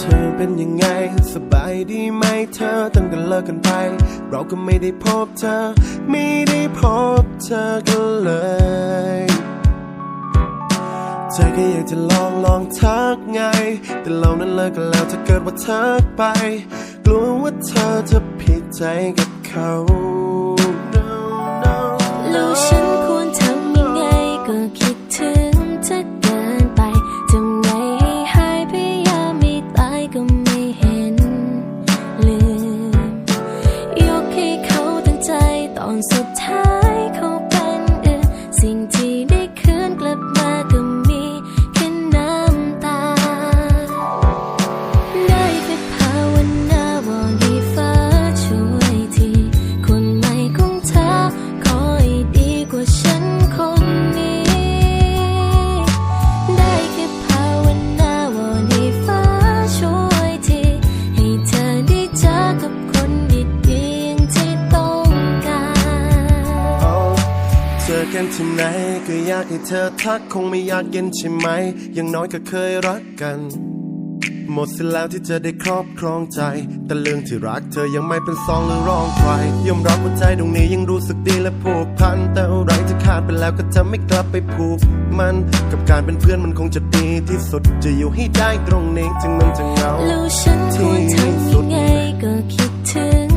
มันเป็นยังไง สบายดีไหมเธอตั้งแต่เลิกกันไป เราก็ไม่ได้พบเธอ ไม่ได้พบเธอกันเลยใจก็อยากจะลองลองทักไง แต่เรานั้นเลิกกันแล้วถ้าเกิดว่าทักไป กลัวว่าเธอจะผิดใจกับเขา No, no, แล้ฉัน อกันที่ไหนก็อยากให้เธอทักคงไม่อยากเย็นใช่ไหมอยังน้อยก็เคยรักกัน หมดสิ้นแล้วที่จะได้ครอบครองใจ แต่เรื่องที่รักเธอยังไม่เป็นซองหรือร้องใครยอมรับว่าใจตรงนี้ยังรู้สึกดีและผูกพัน แต่อะไรที่ขาดไปแล้วก็จะไม่กลับไปผูกมัน กับการเป็นเพื่อนมันคงจะดีที่สุดจะอยู่ให้ได้ตรงนี้ถึงมันจะเหงาแล้วฉันควรทำยังไงก็คิดถึง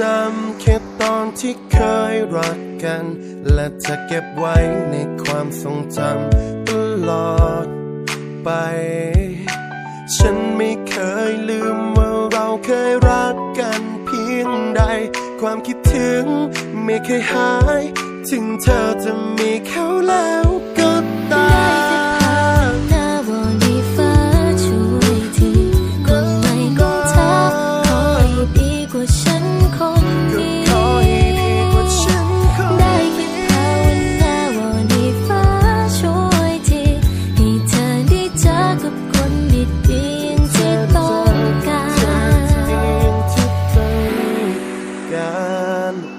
จำแค่ตอนที่เคยรักกัน และจะเก็บไว้ในความทรงจำตลอดไป ฉันไม่เคยลืมว่าเราเคยรักกันเพียงใด ความคิดถึงไม่เคยหาย ถึงเธอจะมีเขาแล้ว kan